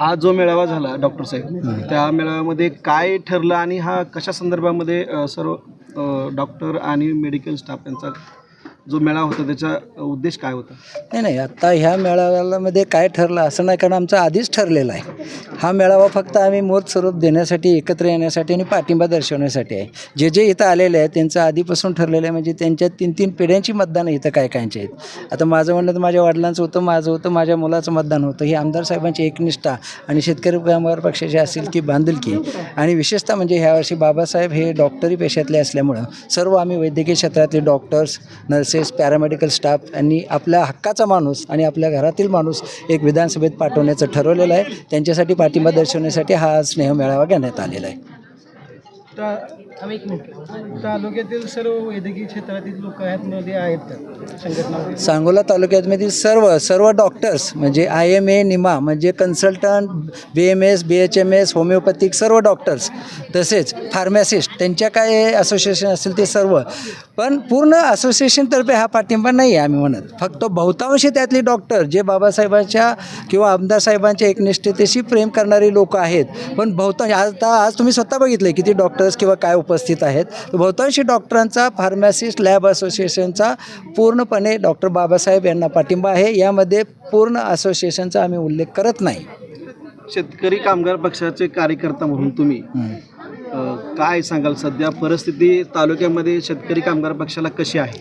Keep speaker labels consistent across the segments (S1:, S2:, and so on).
S1: आज जो मेळावा झाला डॉक्टर साहेब त्या मेळाव्यामध्ये काय ठरलं आणि हा कशा संदर्भामध्ये अ, सर्व अ, डॉक्टर आणि मेडिकल स्टाफ यांचा जो मेळावा होता त्याचा उद्देश काय होता?
S2: नाही नाही आत्ता ह्या मेळाव्यामध्ये काय ठरलं असं नाही कारण आमचं आधीच ठरलेलं आहे. हा मेळावा फक्त आम्ही मूर्त स्वरूप देण्यासाठी एकत्र येण्यासाठी आणि पाठिंबा दर्शवण्यासाठी आहे. जे जे इथं आलेले आहेत त्यांचं आधीपासून ठरलेलं आहे म्हणजे त्यांच्या तीन तीन पिढ्यांची मतदानं इथं काय कायचे आहेत. आता माझं म्हणलं तर माझ्या वडिलांचं होतं माझं होतं माझ्या मुलाचं मतदान होतं. ही आमदार साहेबांची एकनिष्ठा आणि शेतकरी कामगार पक्षाची असेल की बांधिलकी आणि विशेषतः म्हणजे ह्या वर्षी बाबासाहेब हे डॉक्टरी पेशातले असल्यामुळं सर्व आम्ही वैद्यकीय क्षेत्रातले डॉक्टर्स नर्सेस पॅरामेडिकल स्टाफ यांनी आपल्या हक्काचा माणूस आणि आपल्या घरातील माणूस एक विधानसभेत पाठवण्याचं ठरवलेलं आहे. त्यांच्यासाठी पाठिंबा दर्शवण्यासाठी हा स्नेह मेळावा घेण्यात आलेला आहे.
S1: तालुक्यातील सर्व वैद्यकीय क्षेत्रातील लोक आहेत मध्ये आहेत. संघटना.
S2: सांगोला तालुक्यामधील सर्व सर्व डॉक्टर्स म्हणजे आय एम ए निमा म्हणजे consultant B M S B H M S homeopathic सर्व डॉक्टर्स तसेच फार्मॅसिस्ट त्यांच्या काय असोसिएशन असतील ते सर्व. पण पूर्ण असोसिएशनतर्फे हा पाठिंबा नाही आहे आम्ही म्हणत. फक्त बहुतांशी त्यातले डॉक्टर जे बाबासाहेबांच्या किंवा आमदार साहेबांच्या एकनिष्ठतेशी प्रेम करणारी लोक आहेत. पण बहुतांश आता आज तुम्ही स्वतः बघितलं किती डॉक्टर्स किंवा काय उपस्थित आहेत तर बहुतांशी डॉक्टरांचा फार्मॅसिस्ट लॅब असोसिएशनचा पूर्णपणे डॉक्टर बाबासाहेब यांना पाठिंबा आहे. यामध्ये पूर्ण असोसिएशनचा आम्ही उल्लेख करत नाही.
S1: शेतकरी कामगार पक्षाचे कार्यकर्ता म्हणून तुम्ही काय सांगाल? सध्या परिस्थिती तालुक्यामध्ये शेतकरी कामगार पक्षाला कशी आहे?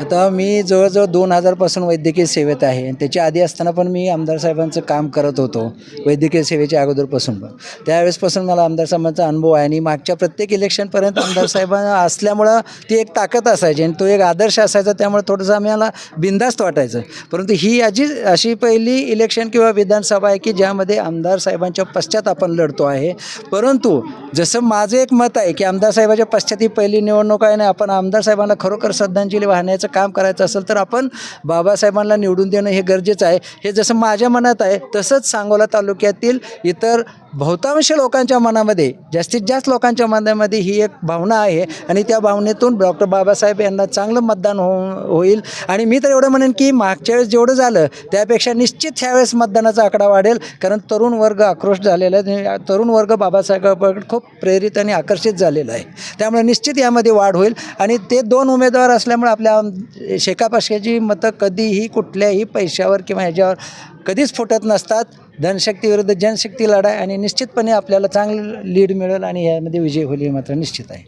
S2: आता मी जवळजवळ दोन हजारपासून वैद्यकीय सेवेत आहे. आणि त्याच्या आधी असताना पण मी आमदार साहेबांचं काम करत होतो वैद्यकीय सेवेच्या अगोदरपासून पण. त्यावेळेसपासून मला आमदार साहेबांचा अनुभव आहे. आणि मागच्या प्रत्येक इलेक्शनपर्यंत आमदार साहेबांना असल्यामुळं ती एक ताकद असायची आणि तो एक आदर्श असायचा. त्यामुळे थोडंसं आम्हाला बिंदास्त वाटायचं. परंतु ही अजी अशी पहिली इलेक्शन किंवा विधानसभा आहे की ज्यामध्ये आमदार साहेबांच्या पश्चात आपण लढतो आहे. परंतु जसं माझं एक मत आहे की आमदार साहेबाच्या पश्चात ही पहिली निवडणूक आहे आणि आपण आमदार साहेबांना खरोखर श्रद्धांजली आणायचं काम करायचं असेल तर आपण बाबासाहेबांना निवडून देणं हे गरजेचं आहे. हे जसं माझ्या मनात आहे तसंच सांगोला तालुक्यातील इतर बहुतांश लोकांच्या मनामध्ये जास्तीत जास्त लोकांच्या मनामध्ये ही एक भावना आहे आणि त्या भावनेतून डॉक्टर बाबासाहेब यांना चांगलं मतदान हो होईल. आणि मी तर एवढं म्हणेन की मागच्या वेळेस जेवढं झालं त्यापेक्षा निश्चित ह्यावेळेस मतदानाचा आकडा वाढेल. कारण तरुण वर्ग आक्रोश झालेला आहे तरुण वर्ग बाबासाहेबांकडे खूप प्रेरित आणि आकर्षित झालेला आहे. त्यामुळे निश्चित यामध्ये वाढ होईल. आणि ते दोन उमेदवार असल्यामुळे आपल्या शेका मतं कधीही कुठल्याही पैशावर किंवा ह्याच्यावर कधीच फुटत नसतात. धनशक्ती विरुद्ध जनशक्ती लढाय आणि निश्चितपणे आपल्याला चांगली लीड मिळेल आणि यामध्ये विजय होईल हे मात्र निश्चित आहे.